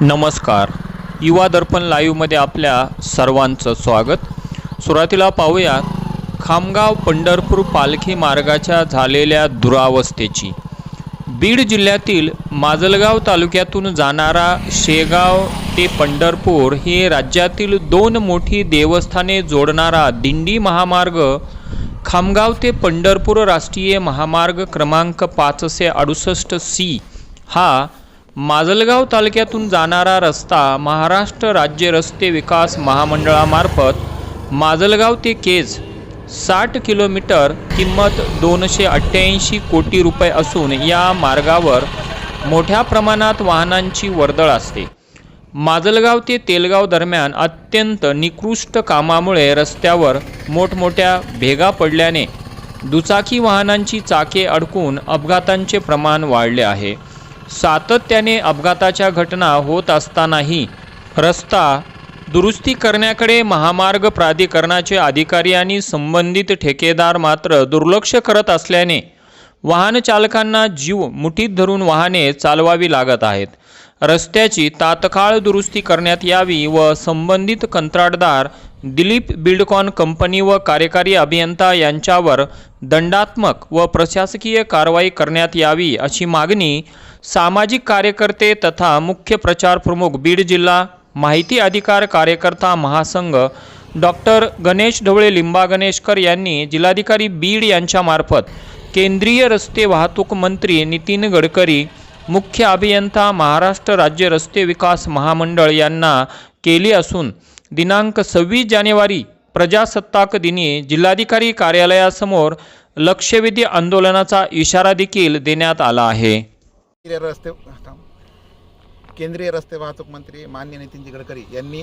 नमस्कार. युवा दर्पण लाईव्हमध्ये आपल्या सर्वांचं स्वागत. सुरुवातीला पाहूया खामगाव पंढरपूर पालखी मार्गाच्या झालेल्या दुरावस्थेची. बीड जिल्ह्यातील माजलगाव तालुक्यातून जाणारा शेगाव ते पंढरपूर हे राज्यातील दोन मोठी देवस्थाने जोडणारा दिंडी महामार्ग खामगाव ते पंढरपूर राष्ट्रीय महामार्ग क्रमांक पाचशे अडुसष्ट सी हा माजलगाव तालुक्यातून जाणारा रस्ता महाराष्ट्र राज्य रस्ते विकास महामंडळामार्फत माजलगाव ते केज साठ किलोमीटर किंमत दोनशे अठ्ठ्याऐंशी कोटी रुपये असून या मार्गावर मोठ्या प्रमाणात वाहनांची वर्दळ असते. माजलगाव ते तेलगाव दरम्यान अत्यंत निकृष्ट कामामुळे रस्त्यावर मोठमोठ्या भेगा पडल्याने दुचाकी वाहनांची चाके अडकून अपघातांचे प्रमाण वाढले आहे. सातत्याने अपघाताच्या घटना होत असतानाही रस्ता दुरुस्ती करण्याकडे महामार्ग प्राधिकरणाचे अधिकारी आणि संबंधित ठेकेदार मात्र दुर्लक्ष करत असल्याने वाहन चालकांना जीव मुठीत धरून वाहने चालवावी लागत आहेत. रस्त्याची तात्काळ दुरुस्ती करण्यात यावी व संबंधित कंत्राटदार दिलीप बिल्डकॉन कंपनी व कार्यकारी अभियंता यांच्यावर दंडात्मक व प्रशासकीय कारवाई करण्यात यावी अशी मागणी सामाजिक कार्यकर्ते तथा मुख्य प्रचार प्रमुख बीड जिल्हा माहिती अधिकार कार्यकर्ता महासंघ डॉक्टर गणेश ढवळे लिंबा गणेशकर यांनी जिल्हाधिकारी बीड यांच्यामार्फत केंद्रीय रस्ते वाहतूक मंत्री नितीन गडकरी मुख्य अभियंता महाराष्ट्र राज्य रस्ते विकास महामंडळ यांना केली असून दिनांक सव्वीस जानेवारी प्रजासत्ताक दिनी जिल्हाधिकारी कार्यालयासमोर लक्षवेधी आंदोलनाचा इशारा देखील देण्यात आला आहे. रस्ते केंद्रीय रस्ते वाहतूक मंत्री मान्य नितीनजी गडकरी यांनी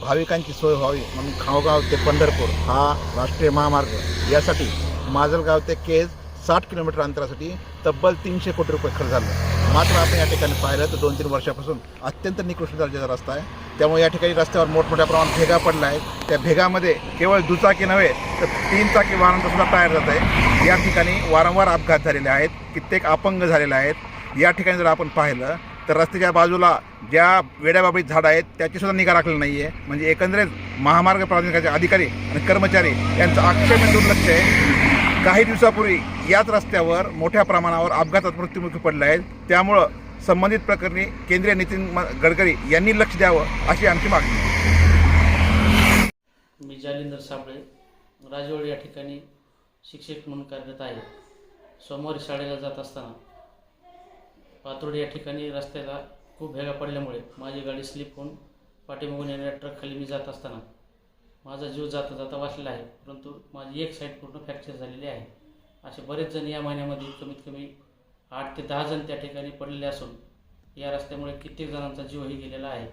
भाविकांची सोय व्हावी म्हणून खावगाव ते पंढरपूर हा राष्ट्रीय महामार्ग. यासाठी माजलगाव ते केज साठ किलोमीटर अंतरासाठी तब्बल तीनशे कोटी रुपये खर्च झाला. मात्र आपण या ठिकाणी पाहिलं तर दोन तीन वर्षापासून अत्यंत निकृष्ट दर्जाचा रस्ता आहे. त्यामुळे या ठिकाणी रस्त्यावर मोठमोठ्या प्रमाणात भेगा पडल्या आहेत त्या भेगामध्ये केवळ दुचाकी नव्हे तर तीन चाकी वाहनांचासुद्धा टायर जात आहे. या ठिकाणी वारंवार अपघात झालेले आहेत कित्येक अपंग झालेले आहेत. या ठिकाणी जर आपण पाहिलं तर रस्त्याच्या बाजूला ज्या वेड्याबाबीत झाडं आहेत त्याचीसुद्धा निगा राखलेली नाही आहे म्हणजे एकंदरीत महामार्ग प्राधिकरणाचे अधिकारी आणि कर्मचारी यांचं आक्षेप दुर्लक्ष आहे. काही दिवसापूर्वी याच रस्त्यावर मोठ्या प्रमाणावर अपघातात मृत्युमुखी पडले आहेत. त्यामुळं संबंधित प्रकरणी केंद्रीय नितीन गडकरी यांनी लक्ष द्यावं अशी आमची मागणी मी जालिंदर साबळे राजवाडी या ठिकाणी शिक्षक म्हणून कार्यरत आहे. सोमवारी शाळेला जात असताना पातोडी या ठिकाणी रस्त्याला खूप भेगा पडल्यामुळे माझी गाडी स्लिप होऊन पाठीमागून येणाऱ्या ट्रकखाली मी जात असताना माझा जीव जाता जाता वाचलेला आहे परंतु माझी एक साईड पूर्ण फ्रॅक्चर झालेली आहे. असे बरेच जण या महिन्यामध्ये कमीत कमी आठ ते दहा जण त्या ठिकाणी पडलेले असून या रस्त्यामुळे कित्येक जणांचा जीवही गेलेला आहे.